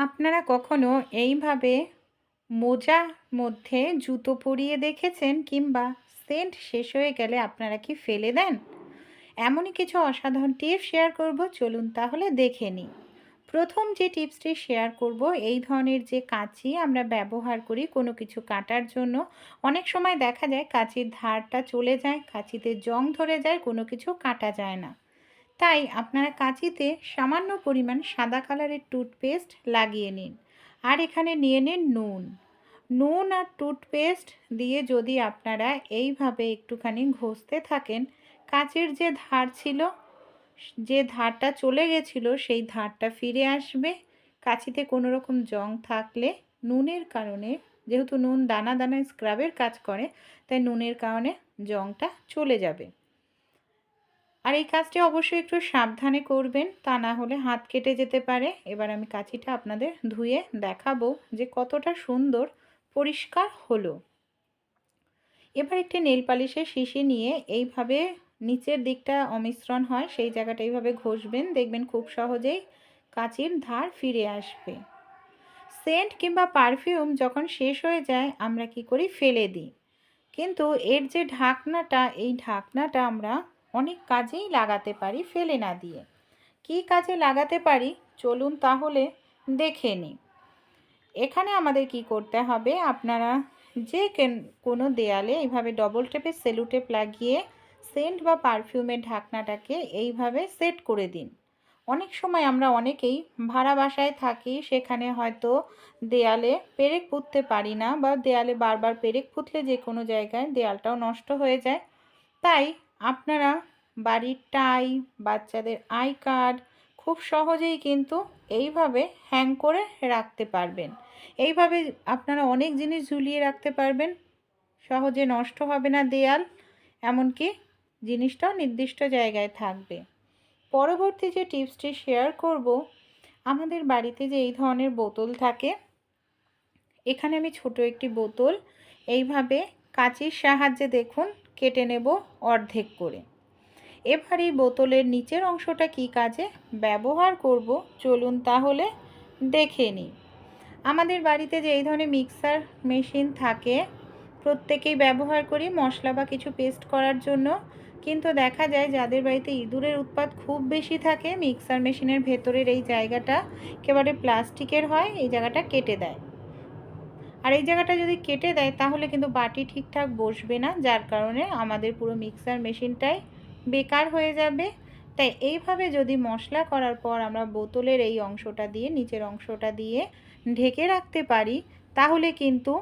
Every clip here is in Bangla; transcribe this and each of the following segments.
আপনারা কখনো এইভাবে মোজার মধ্যে জুতো পরিয়ে দেখেছেন কিংবা সেন্ট শেষ হয়ে গেলে আপনারা কি ফেলে দেন? এমনই কিছু অসাধারণ টিপস শেয়ার করব, চলুন তাহলে দেখে নিই। প্রথম যে টিপসটি শেয়ার করব, এই ধরনের যে কাঁচি আমরা ব্যবহার করি কোনো কিছু কাটার জন্য, অনেক সময় দেখা যায় কাঁচির ধারটা চলে যায়, কাঁচিতে জং ধরে যায়, কোনো কিছু কাটা যায় না। তাই আপনারা কাঁচিতে সামান্য পরিমাণ সাদা কালারের টুথপেস্ট লাগিয়ে নিন। আর এখানে নিয়ে নিন নুন। নুন আর টুথপেস্ট দিয়ে যদি আপনারা এইভাবে একটুখানি ঘষতে থাকেন, কাঁচের যে ধার ছিল, যে ধারটা চলে গেছিল, সেই ধারটা ফিরে আসবে। কাঁচিতে কোনো রকম জং থাকলে নুনের কারণে, যেহেতু নুন দানা দানা স্ক্রাবের কাজ করে, তাই নুনের কারণে জংটা চলে যাবে। আর এই কাজটি অবশ্যই একটু সাবধানে করবেন, তা না হলে হাত কেটে যেতে পারে। এবার আমি কাঁচিটা আপনাদের ধুয়ে দেখাবো যে কতটা সুন্দর পরিষ্কার হলো। এবার একটি নেল পালিশের শিশি নিয়ে এইভাবে নিচের দিকটা অমিশ্রণ হয়, সেই জায়গাটা এইভাবে ঘষবেন, দেখবেন খুব সহজেই কাঁচির ধার ফিরে আসবে। সেন্ট কিংবা পারফিউম যখন শেষ হয়ে যায়, আমরা কি করি? ফেলে দিই। কিন্তু এর যে ঢাকনাটা, এই ঢাকনাটা আমরা অনেক কাজেই লাগাতে পারি ফেলে না দিয়ে। কি কাজে লাগাতে পারি? চলুন তাহলে দেখে নিই। এখানে আমাদের কি করতে হবে? আপনারা যে কোনো দেয়ালে এইভাবে ডবল টেপের সেলুটেপ লাগিয়ে সেন্ট বা পারফিউমের ঢাকনাটাকে এইভাবে সেট করে দিন। অনেক সময় আমরা অনেকেই ভাড়া বাসায় থাকি, সেখানে হয়তো দেয়ালে পেরেক পুঁততে পারি না বা দেয়ালে বারবার পেরেক পুঁতলে যে কোনো জায়গায় দেয়ালটাও নষ্ট হয়ে যায়। তাই আপনারা বাড়ির টাই, বাচ্চাদের আই কার্ড খুব সহজেই কিন্তু এইভাবে হ্যাং করে রাখতে পারবেন। এইভাবে আপনারা অনেক জিনিস ঝুলিয়ে রাখতে পারবেন। সহজে নষ্ট হবে না দেয়াল, এমনকি জিনিসটাও নির্দিষ্ট জায়গায় থাকবে। পরবর্তী যে টিপসটি শেয়ার করব, আমাদের বাড়িতে যে এই ধরনের বোতল থাকে, এখানে আমি ছোট একটি বোতল, এইভাবে কাঁচির সাহায্যে দেখুন কেটে নেব অর্ধেক করে। এবার এই বোতলের নিচের অংশটা কি কাজে ব্যবহার করব? চলুন তাহলে দেখে নিই। আমাদের বাড়িতে যে এই ধরনের মিক্সার মেশিন থাকে, প্রত্যেকেই ব্যবহার করি মশলা বা কিছু পেস্ট করার জন্য। কিন্তু দেখা যায় যাদের বাড়িতে ইঁদুরের উৎপাত খুব বেশি থাকে, মিক্সার মেশিনের ভেতরের এই জায়গাটা একেবারে প্লাস্টিকের হয়, এই জায়গাটা কেটে দেয়। আর এই জায়গাটা যদি কেটে দেয়, তাহলে কিন্তু বাটি ঠিকঠাক বসবে না, যার কারণে আমাদের পুরো মিক্সার মেশিনটাই বেকার হয়ে যাবে। তাই এইভাবে যদি মশলা করার পর আমরা বোতলের এই অংশটা দিয়ে, নিচের অংশটা দিয়ে ঢেকে রাখতে পারি, তাহলে কিন্তু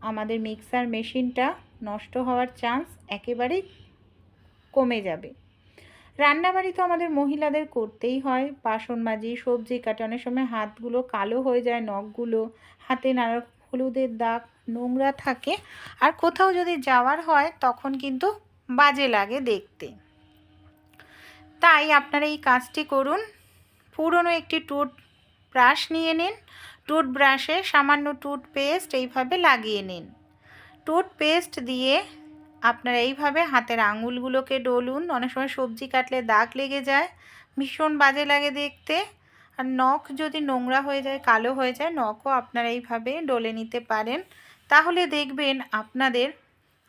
আমাদের মিক্সার মেশিনটা নষ্ট হওয়ার চান্স একেবারেই কমে যাবে। রান্নাবাড়ি তো আমাদের মহিলাদের করতেই হয়, বাসন মাজি, সবজি কাটে অনেক সময় হাতগুলো কালো হয়ে যায়, নখগুলো, হাতে নানা হলুদের দাগ নোংরা থাকে। আর কোথাও যদি যাওয়ার হয়, তখন কিন্তু বাজে লাগে দেখতে। তাই আপনারা এই কাজটি করুন। পুরনো একটি টুথ ব্রাশ নিয়ে নিন। টুথব্রাশে সামান্য টুথপেস্ট এইভাবে লাগিয়ে নিন। টুথপেস্ট দিয়ে আপনারা এইভাবে হাতের আঙুলগুলোকে ডলুন। অনেক সময় সবজি কাটলে দাগ লেগে যায়। ভীষণ বাজে লাগে দেখতে। আর নখ যদি নোংরা হয়ে যায়, কালো হয়ে যায়, নখও আপনারা এইভাবে ডলে নিতে পারেন। তাহলে দেখবেন আপনাদের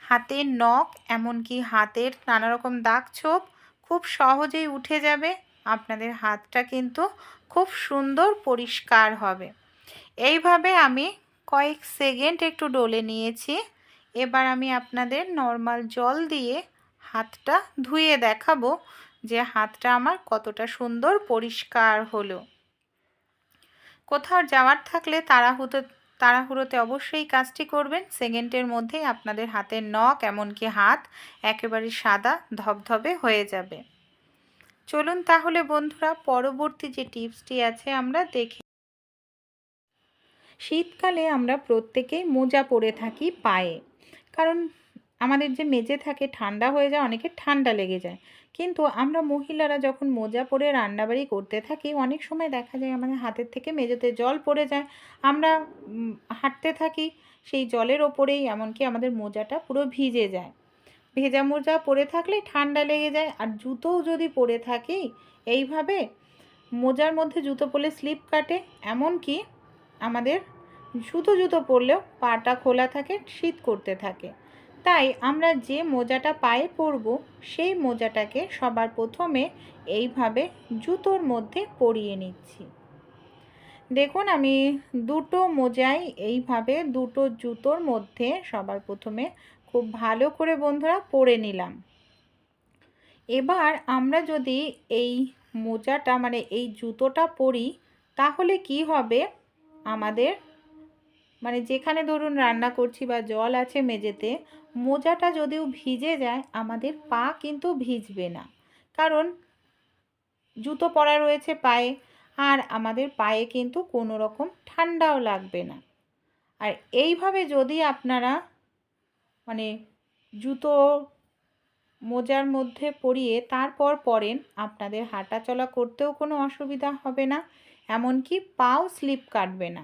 হাতের নখ, এমনকি হাতের নানা রকম দাগ ছোপ খুব সহজেই উঠে যাবে। আপনাদের হাতটা কিন্তু খুব সুন্দর পরিষ্কার হবে। এইভাবে আমি কয়েক সেকেন্ড একটু ডলে নিয়েছি। এবার আমি আপনাদের নর্মাল জল দিয়ে হাতটা ধুয়ে দেখাবো যে হাতটা আমার কতটা সুন্দর পরিষ্কার হলো। কোথাও যাওয়ার থাকলে তাড়াহুতো তাড়াহুড়োতে অবশ্যই কাজটি করবেন। সেকেন্ডের মধ্যেই আপনাদের হাতের নখ, এমনকি হাত একেবারে সাদা, ধবধবে হয়ে যাবে। চলুন তাহলে বন্ধুরা, পরবর্তী যে টিপসটি আছে আমরা দেখি শীতকালে আমরা প্রত্যেকেই মোজা পরে থাকি পায়ে। কারণ আমাদের যে মেজে থাকে, ঠান্ডা হয়ে যায় অনেকের ঠান্ডা লেগে যায়। কিন্তু আমরা মহিলারা যখন মোজা পরে রান্নাবাড়ি করতে থাকি, অনেক সময় দেখা যায় আমাদের হাতের থেকে মেঝেতে জল পড়ে যায়। আমরা হাঁটতে থাকি, সেই জলের ওপরেই এমনকি আমাদের মোজাটা পুরো ভিজে যায়। ভেজা মোজা পরে থাকলে ঠান্ডা লেগে যায়, আর জুতোও যদি পরে থাকি, এইভাবে মোজার মধ্যে জুতো পরলে স্লিপ কাটে, এমনকি আমাদের শুধু জুতো পরলেও পাটা খোলা থাকে, শীত করতে থাকে। তাই আমরা যে মোজাটা পায়ে পরব, সেই মোজাটাকে সবার প্রথমে এইভাবে জুতোর মধ্যে পরিয়ে নিচ্ছি। দেখুন, আমি দুটো মোজাই এইভাবে দুটো জুতোর মধ্যে সবার প্রথমে খুব ভালো করে বন্ধুরা পরে নিলাম। এবার আমরা যদি এই মোজাটা মানে এই জুতোটা পরি, তাহলে কি হবে? আমাদের মানে যেখানে ধরুন রান্না করছি বা জল আছে মেঝেতে, মোজাটা যদিও ভিজে যায়, আমাদের পা কিন্তু ভিজবে না। কারণ জুতো পরা রয়েছে পায়ে, আর আমাদের পায়ে কিন্তু কোনো রকম ঠান্ডাও লাগবে না। আর এইভাবে যদি আপনারা মানে জুতো মোজার মধ্যে পরিয়ে তারপর পরেন, আপনাদের হাঁটা চলা করতেও কোনো অসুবিধা হবে না, এমনকি পাও স্লিপ কাটবে না।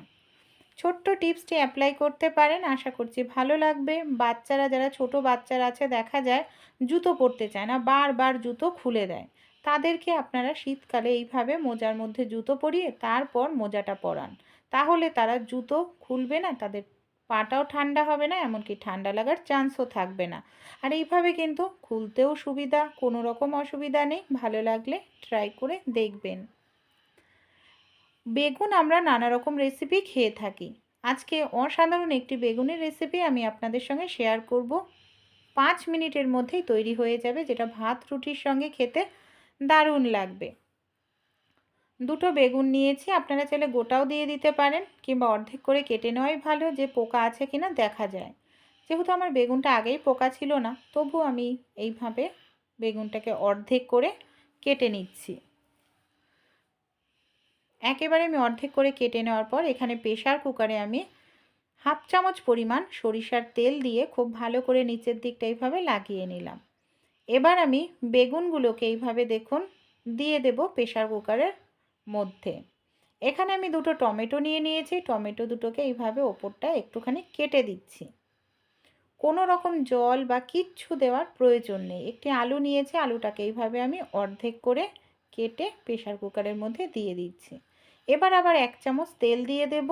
ছোট্ট টিপসটি অ্যাপ্লাই করতে পারেন। আশা করছি ভালো লাগবে। বাচ্চারা যারা ছোট বাচ্চারা আছে, দেখা যায় জুতো পরতে চায় না, বারবার জুতো খুলে দেয়। তাদেরকে আপনারা শীতকালে এইভাবে মোজার মধ্যে জুতো পরিয়ে তারপর মোজাটা পরান। তাহলে তারা জুতো খুলবে না, তাদের পাটাও ঠান্ডা হবে না, এমনকি ঠান্ডা লাগার চান্সও থাকবে না। আর এইভাবে কিন্তু খুলতেও সুবিধা, কোনো রকম অসুবিধা নেই। ভালো লাগলে ট্রাই করে দেখবেন। বেগুন আমরা নানা রকম রেসিপি খেয়ে থাকি। আজকে অসাধারণ একটি বেগুনের রেসিপি আমি আপনাদের সঙ্গে শেয়ার করব। পাঁচ মিনিটের মধ্যেই তৈরি হয়ে যাবে, যেটা ভাত রুটির সঙ্গে খেতে দারুণ লাগবে। দুটো বেগুন নিয়েছি, আপনারা চাইলে গোটাও দিয়ে দিতে পারেন, কিংবা অর্ধেক করে কেটে নেওয়াই ভালো, যে পোকা আছে কিনা দেখা যায়। যেহেতু আমার বেগুনটা আগেই পোকা ছিল না তবু আমি এইভাবে বেগুনটাকে অর্ধেক করে কেটে নিচ্ছি। একেবারে আমি অর্ধেক করে কেটে নেওয়ার পর এখানে প্রেশার কুকারে আমি হাফ চামচ পরিমাণ সরিষার তেল দিয়ে খুব ভালো করে নিচের দিকটা এইভাবে লাগিয়ে নিলাম। এবার আমি বেগুনগুলোকে এইভাবে দেখুন দিয়ে দেব প্রেশার কুকারের মধ্যে। এখানে আমি দুটো টমেটো নিয়ে নিয়েছি, টমেটো দুটোকে এইভাবে ওপরটা একটুখানি কেটে দিচ্ছি। কোনো রকম জল বা কিচ্ছু দেওয়ার প্রয়োজন নেই। একটি আলু নিয়েছি, আলুটাকে এইভাবে আমি অর্ধেক করে কেটে প্রেশার কুকারের মধ্যে দিয়ে দিচ্ছি। এবার আবার এক চামচ তেল দিয়ে দেব।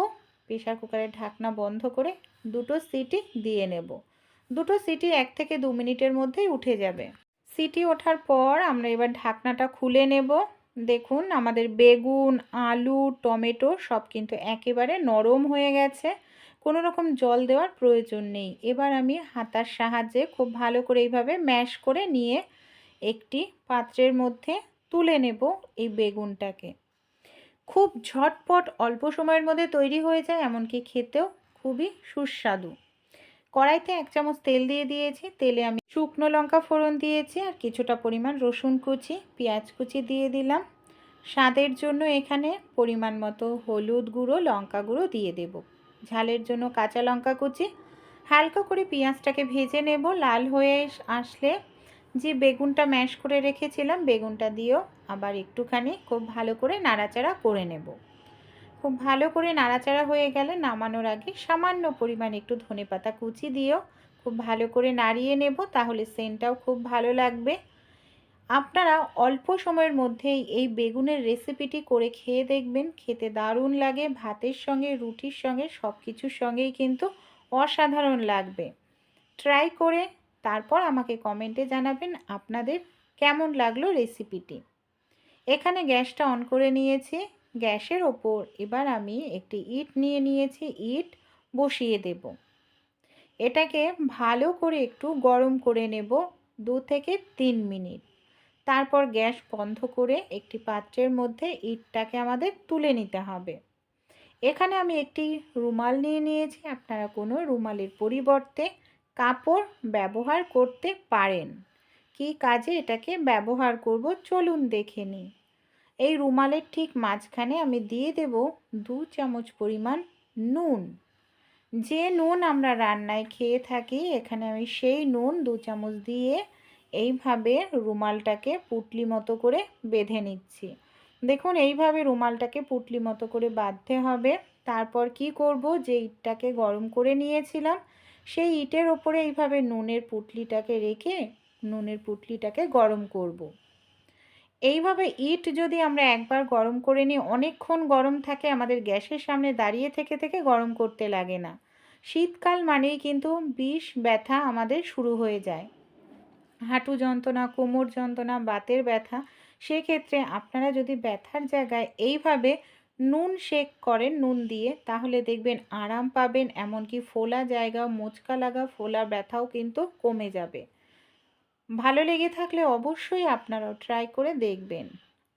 প্রেশার কুকারের ঢাকনা বন্ধ করে দুটো সিটি দিয়ে নেব। দুটো সিটি এক থেকে দু মিনিটের মধ্যেই উঠে যাবে। সিটি ওঠার পর আমরা এবার ঢাকনাটা খুলে নেব। দেখুন, আমাদের বেগুন, আলু, টমেটো সব কিন্তু একেবারে নরম হয়ে গেছে। কোনো রকম জল দেওয়ার প্রয়োজন নেই। এবার আমি হাতার সাহায্যে খুব ভালো করে এইভাবে ম্যাশ করে নিয়ে একটি পাত্রের মধ্যে তুলে নেব এই বেগুনটাকে। খুব ঝটপট অল্প সময়ের মধ্যে তৈরি হয়ে যায়, এমনকি খেতেও খুবই সুস্বাদু। কড়াইতে এক চামচ তেল দিয়ে দিয়েছি। তেলে আমি শুকনো লঙ্কা ফোড়ন দিয়েছি আর কিছুটা পরিমাণ রসুন কুচি, পেঁয়াজ কুচি দিয়ে দিলাম। স্বাদের জন্য এখানে পরিমাণ মতো হলুদ গুঁড়ো, লঙ্কা গুঁড়ো দিয়ে দেব। ঝালের জন্য কাঁচা লঙ্কা কুচি। হালকা করে পেঁয়াজটাকে ভেজে নেব। লাল হয়ে আসলে যে বেগুনটা ম্যাশ করে রেখেছিলাম, বেগুনটা দিয়েও আবার একটুখানি খুব ভালো করে নাড়াচাড়া করে নেব। খুব ভালো করে নাড়াচাড়া হয়ে গেলে নামানোর আগে সামান্য পরিমাণ একটু ধনে পাতা কুচি দিয়েও খুব ভালো করে নাড়িয়ে নেব, তাহলে সেন্টটাও খুব ভালো লাগবে। আপনারা অল্প সময়ের মধ্যেই এই বেগুনের রেসিপিটি করে খেয়ে দেখবেন, খেতে দারুণ লাগে, ভাতের সঙ্গে, রুটির সঙ্গে সব কিছুর সঙ্গেই কিন্তু অসাধারণ লাগবে। ট্রাই করে তারপর আমাকে কমেন্টে জানাবেন আপনাদের কেমন লাগল রেসিপিটি। এখানে গ্যাসটা অন করে নিয়েছি, গ্যাসের ওপর এবার আমি একটি ইট নিয়ে নিয়েছি, ইট বসিয়ে দেব। এটাকে ভালো করে একটু গরম করে নেব দু থেকে তিন মিনিট। তারপর গ্যাস বন্ধ করে একটি পাত্রের মধ্যে ইটটাকে আমাদের তুলে নিতে হবে। এখানে আমি একটি রুমাল নিয়ে নিয়েছি, আপনারা কোনো রুমালের পরিবর্তে কাপড় ব্যবহার করতে পারেন। কি কাজে এটাকে ব্যবহার করব? চলুন দেখে নিই। এই রুমালের ঠিক মাঝখানে আমি দিয়ে দেব দু চামচ পরিমাণ নুন। যে নুন আমরা রান্নায় খেয়ে থাকি, এখানে আমি সেই নুন দু চামচ দিয়ে এইভাবে রুমালটাকে পুটলি মতো করে বেঁধে নিচ্ছি। দেখুন, এইভাবে রুমালটাকে পুটলি মতো করে বাঁধতে হবে। তারপর কি করব? যে ইটটাকে গরম করে নিয়েছিলাম সেই ইটের ওপরে এইভাবে নুনের পুটলিটাকে রেখে নুনের পুটলিটাকে গরম করব। এইভাবে ইট যদি আমরা একবার গরম করে নিই, অনেকক্ষণ গরম থাকে, আমাদের গ্যাসের সামনে দাঁড়িয়ে থেকে থেকে গরম করতে লাগে না শীতকাল মানেই কিন্তু বিষ, ব্যথা আমাদের শুরু হয়ে যায় হাঁটু যন্ত্রণা, কোমর যন্ত্রণা, বাতের ব্যথা, সেক্ষেত্রে আপনারা যদি ব্যথার জায়গায় এইভাবে নুন শেক করেন, নুন দিয়ে। তাহলে দেখবেন আরাম পাবেন, এমনকি ফোলা জায়গা মোচকা লাগা ফোলা ব্যথাও কিন্তু কমে যাবে। ভালো লেগে থাকলে অবশ্যই আপনারাও ট্রাই করে দেখবেন।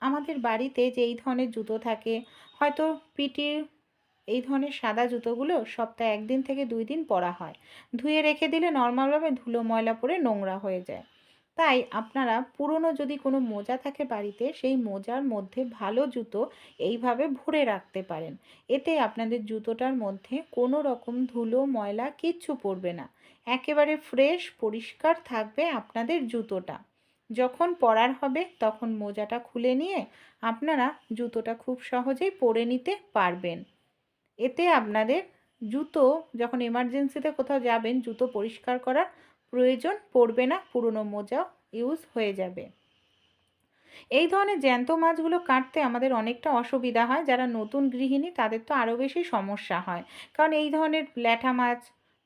আমাদের বাড়িতে যে এই ধরনের জুতো থাকে, হয়তো পিটির এই ধরনের সাদা জুতোগুলো সপ্তাহে একদিন থেকে দুই দিন পরা হয়। ধুয়ে রেখে দিলে নর্মালভাবে ধুলো ময়লা পরে নোংরা হয়ে যায়। তাই আপনারা পুরনো যদি কোনো মোজা থাকে বাড়িতে, সেই মোজার মধ্যে ভালো জুতো এইভাবে ভরে রাখতে পারেন। এতে আপনাদের জুতোটার মধ্যে কোনো রকম ধুলো, ময়লা কিচ্ছু পড়বে না। একেবারে ফ্রেশ, পরিষ্কার থাকবে আপনাদের জুতোটা। যখন পরার হবে, তখন মোজাটা খুলে নিয়ে আপনারা জুতোটা খুব সহজেই পরে নিতে পারবেন। এতে আপনাদের জুতো, যখন এমার্জেন্সিতে কোথাও যাবেন, জুতো পরিষ্কার করার প্রয়োজন পড়বে না, পুরনো মোজাও ইউজ হয়ে যাবে। এই ধরনের জ্যান্ত মাছগুলো কাটতে আমাদের অনেকটা অসুবিধা হয়, যারা নতুন গৃহিণী তাদের তো আরও বেশি সমস্যা হয়। কারণ এই ধরনের ল্যাঠা মাছ,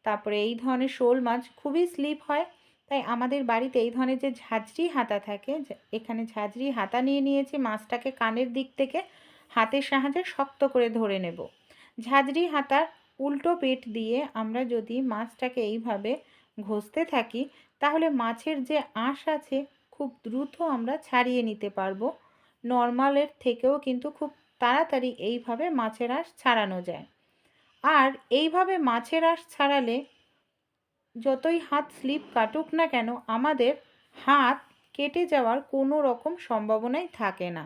তারপরে এই ধরনের শোল মাছ খুবই স্লিপ হয়। তাই আমাদের বাড়িতে এই ধরনের যে ঝাঁঝরি হাতা থাকে এখানে ঝাঁঝরি হাতা নিয়ে নিয়েছি, মাছটাকে কানের দিক থেকে হাতের সাহায্যে শক্ত করে ধরে নেব। ঝাঁঝরি হাতার উল্টো পেট দিয়ে আমরা যদি মাছটাকে এইভাবে ঘষতে থাকি, তাহলে মাছের যে আঁশ আছে খুব দ্রুত আমরা ছাড়িয়ে নিতে পারব। নর্মালের থেকেও কিন্তু খুব তাড়াতাড়ি এইভাবে মাছের আঁশ ছাড়ানো যায়। আর এইভাবে মাছের আঁশ ছাড়ালে যতই হাত স্লিপ কাটুক না কেন, আমাদের হাত কেটে যাওয়ার কোনো রকম সম্ভাবনাই থাকে না।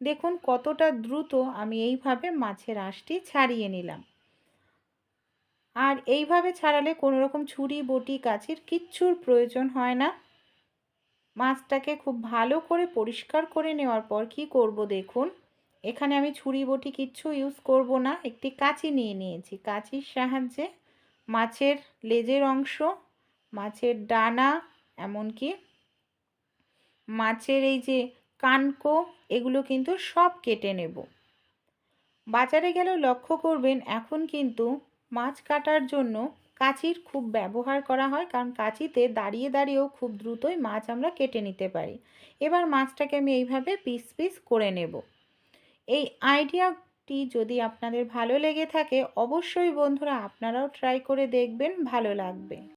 দেখুন কতটা দ্রুত আমি এইভাবে মাছের আঁশটি ছাড়িয়ে নিলাম। আর এইভাবে ছাড়ালে কোনো রকম ছুরি, বটি কাছির কিচ্ছুর প্রয়োজন হয় না। মাছটাকে খুব ভালো করে পরিষ্কার করে নেওয়ার পর কি করব দেখুন। এখানে আমি ছুরি, বটি কিচ্ছু ইউজ করব না। একটি কাঁচি নিয়ে নিয়েছি। কাঁচির সাহায্যে মাছের লেজের অংশ, মাছের ডানা, এমনকি মাছের এই যে কানকো, এগুলো কিন্তু সব কেটে নেব। বাজারে গেলেও লক্ষ্য করবেন, এখন কিন্তু মাছ কাটার জন্য কাঁচির খুব ব্যবহার করা হয় কারণ কাঁচিতে দাঁড়িয়ে দাঁড়িয়েও খুব দ্রুতই মাছ আমরা কেটে নিতে পারি। এবার মাছটাকে আমি এইভাবে পিস পিস করে নেব। এই আইডিয়াটি যদি আপনাদের ভালো লেগে থাকে, অবশ্যই বন্ধুরা আপনারাও ট্রাই করে দেখবেন, ভালো লাগবে।